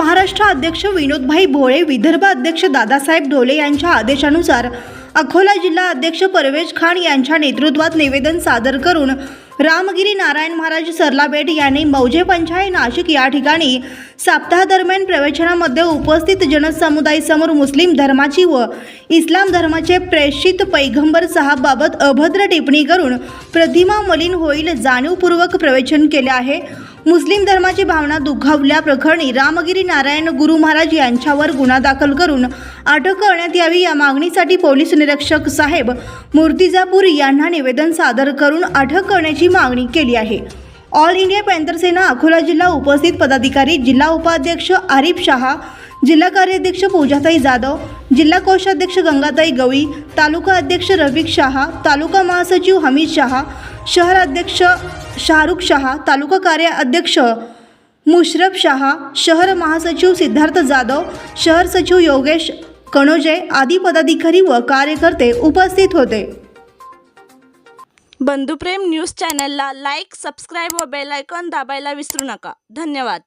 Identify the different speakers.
Speaker 1: महाराष्ट्र अध्यक्ष विनोदभाई भोळे विदर्भ अध्यक्ष दादासाहेब ढोले यांच्या आदेशानुसार अकोला जिल्हा अध्यक्ष परवेज खान यांच्या नेतृत्वात निवेदन सादर करून रामगिरी नारायण महाराज सरलाबेट यांनी मौजे पंचाय नाशिक या ठिकाणी सप्ताहादरम्यान प्रवचनामध्ये उपस्थित जनसमुदायासमोर मुस्लिम धर्माची व इस्लाम धर्माचे प्रेषित पैगंबर साहाबाबत अभद्र टिप्पणी करून प्रतिमा मलिन होईल जाणीवपूर्वक प्रवचन केले आहे. मुस्लिम धर्माची भावना दुखावल्या प्रकरणी रामगिरी नारायण गुरु महाराज यांच्यावर गुन्हा दाखल करून अटक करण्यात यावी या मागणीसाठी पोलीस निरीक्षक साहेब मूर्तिजापूर यांना निवेदन सादर करून अटक करण्याची मागणी केली आहे. All India panther Sena Akola जिल्हा उपस्थित पदाधिकारी जिल्हा उपाध्यक्ष आरिफ शहा जिल्हा कार्याध्यक्ष पूजाताई जाधव जिल्हा कोषाध्यक्ष गंगाताई गवळी तालुका अध्यक्ष रफिक शहा तालुका महासचिव हमीद शहा शहर अध्यक्ष शाहरुख शहा तालुका कार्य अध्यक्ष मुशरफ शहा शहर महासचिव सिद्धार्थ जाधव शहर सचिव योगेश कणोजे आदी पदाधिकारी व कार्यकर्ते उपस्थित होते.
Speaker 2: बंधुप्रेम न्यूज चॅनलला लाईक सबस्क्राईब व बेल आयकॉन दाबायला विसरू नका. धन्यवाद.